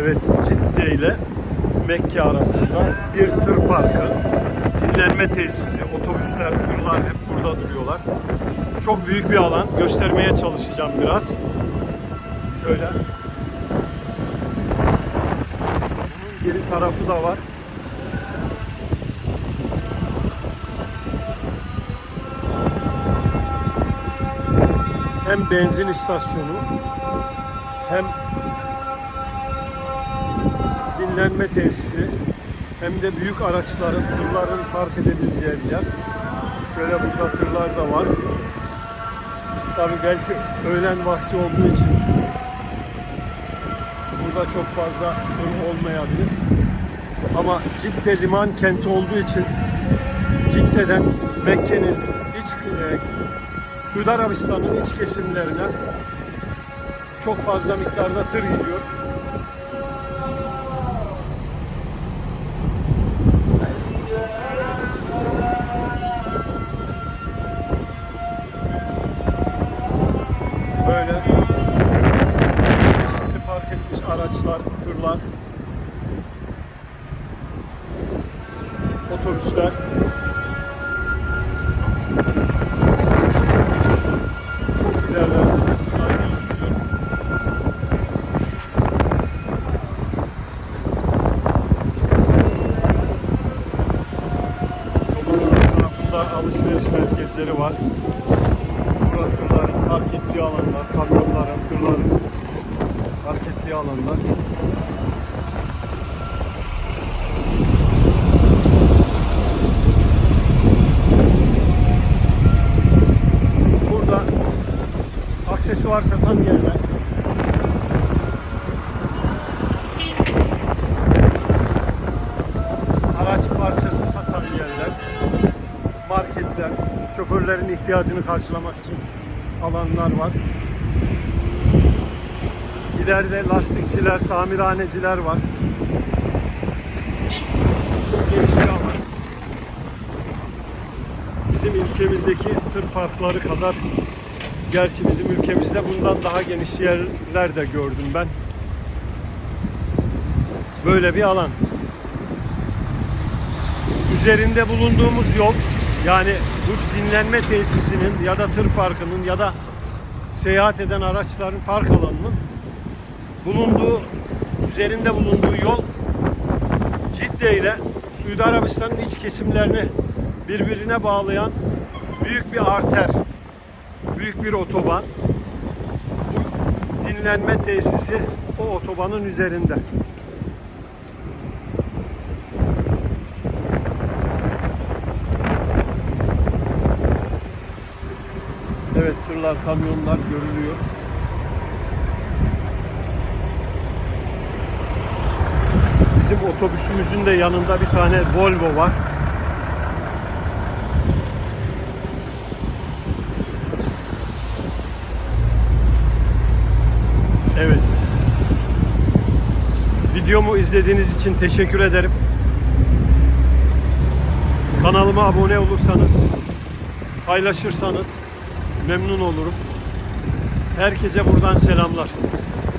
Evet, Cidde ile Mekke arasında bir tır parkı, dinlenme tesisi, otobüsler, tırlar hep burada duruyorlar. Çok büyük bir alan. Göstermeye çalışacağım biraz. Şöyle. Bunun geri tarafı da var. Hem benzin istasyonu hem dinlenme tesisi hem de büyük araçların, tırların park edebileceği bir yer. Şöyle burada tırlar da var. Tabii belki öğlen vakti olduğu için burada çok fazla tır olmayabilir. Ama Cidde liman kenti olduğu için Cidde'den Mekke'nin Suudi Arabistan'ın iç kesimlerine çok fazla miktarda tır gidiyor. Böyle çeşitli park etmiş araçlar, tırlar, otobüsler. Tarafında alışveriş merkezleri var. Burada tırların park ettiği alanlar, kamyonların, tırların park ettiği alanlar. Burada aksesuar satan yerler. Araç parçası satan yerler marketler, şoförlerin ihtiyacını karşılamak için alanlar var. İleride lastikçiler, tamirhaneciler var. Çok geniş bir alan. Bizim ülkemizdeki tır parkları kadar gerçi bizim ülkemizde bundan daha geniş yerler de gördüm ben. Böyle bir alan üzerinde bulunduğumuz yol yani bu dinlenme tesisinin ya da tır parkının ya da seyahat eden araçların park alanının bulunduğu üzerinde bulunduğu yol Cidde ile Suudi Arabistan'ın iç kesimlerini birbirine bağlayan büyük bir arter, büyük bir otoban. Bu dinlenme tesisi o otobanın üzerinde. Evet tırlar, kamyonlar görülüyor. Bizim otobüsümüzün de yanında bir tane Volvo var. Evet. Videomu izlediğiniz için teşekkür ederim. Kanalıma abone olursanız, paylaşırsanız memnun olurum. Herkese buradan selamlar.